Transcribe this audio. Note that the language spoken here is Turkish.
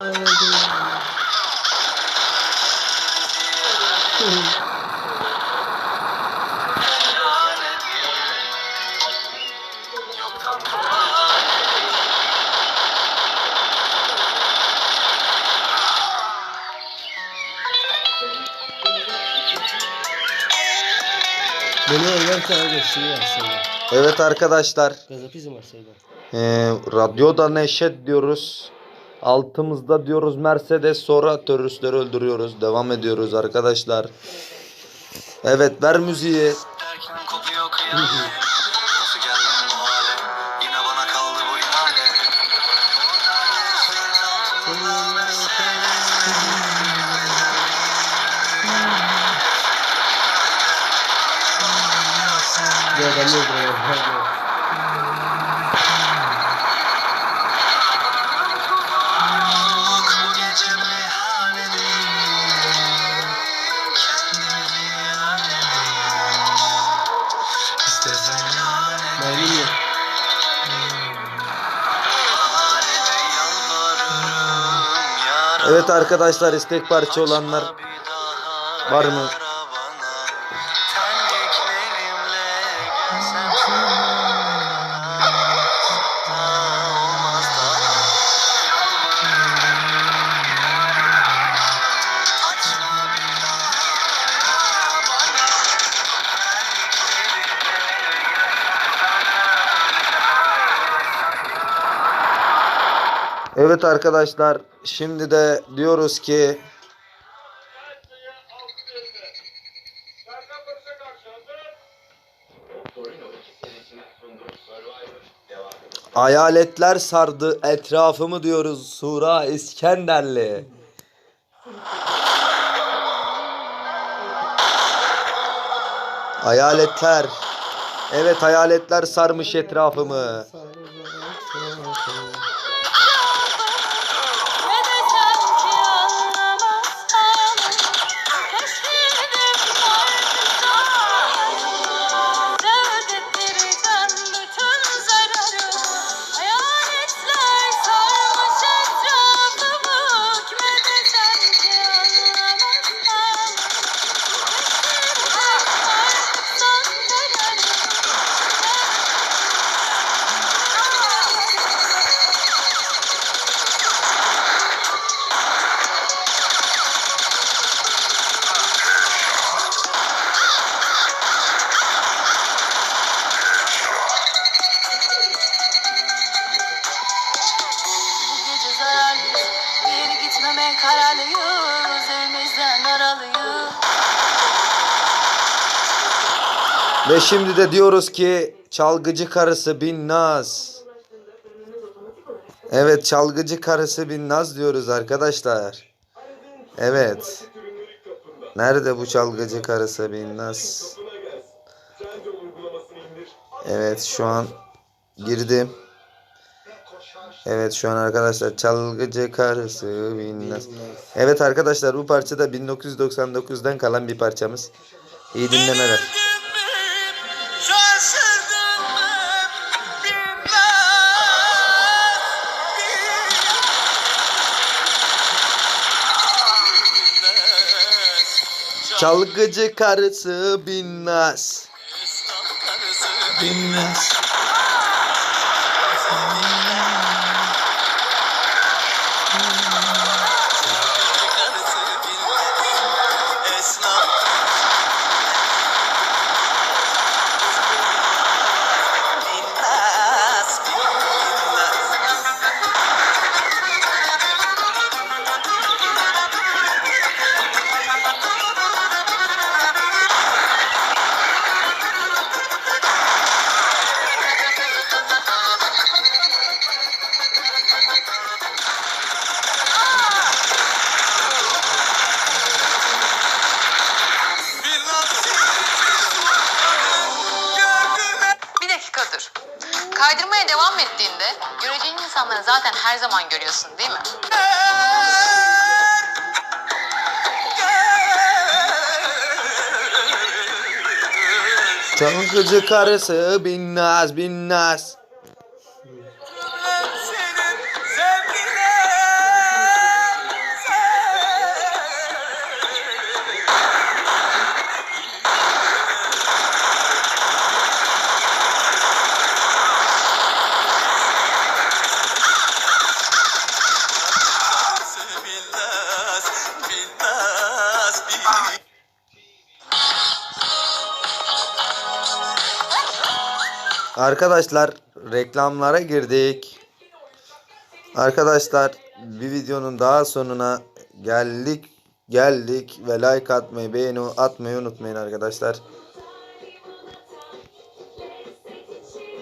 Beni evden çağırdı şey aslında. Evet arkadaşlar. Gazapizm var sayıda. Ee, radyoda neşet diyoruz. Altımızda diyoruz Mercedes sonra teröristleri öldürüyoruz. Devam ediyoruz arkadaşlar. Evet ver müziği. Derken kopuyor kıyamet Nasıl Evet arkadaşlar istek parça olanlar var mı? Evet arkadaşlar şimdi de diyoruz ki Hayaletler sardı etrafımı diyoruz Sura İskenderli. Hayaletler. Evet hayaletler sarmış etrafımı. Gitmeme kararlıyız Evimizden aralıyız Ve şimdi de diyoruz ki çalgıcı karısı bin naz. Evet çalgıcı karısı bin naz diyoruz arkadaşlar. Evet. Nerede bu çalgıcı karısı bin naz? Evet şu an girdim. Evet şu an arkadaşlar çalgıcı karısı bin naz. Evet arkadaşlar bu parça da 1999'dan kalan bir parçamız. İyi dinlemeler. Çalgıcı karısı bin naz. Esnaf Kaydırmaya devam ettiğinde göreceğin insanları zaten her zaman görüyorsun değil mi? Çalgıcı karısı bin naz Arkadaşlar reklamlara girdik. Arkadaşlar bir videonun daha sonuna geldik geldik ve like atmayı beğeni atmayı unutmayın arkadaşlar.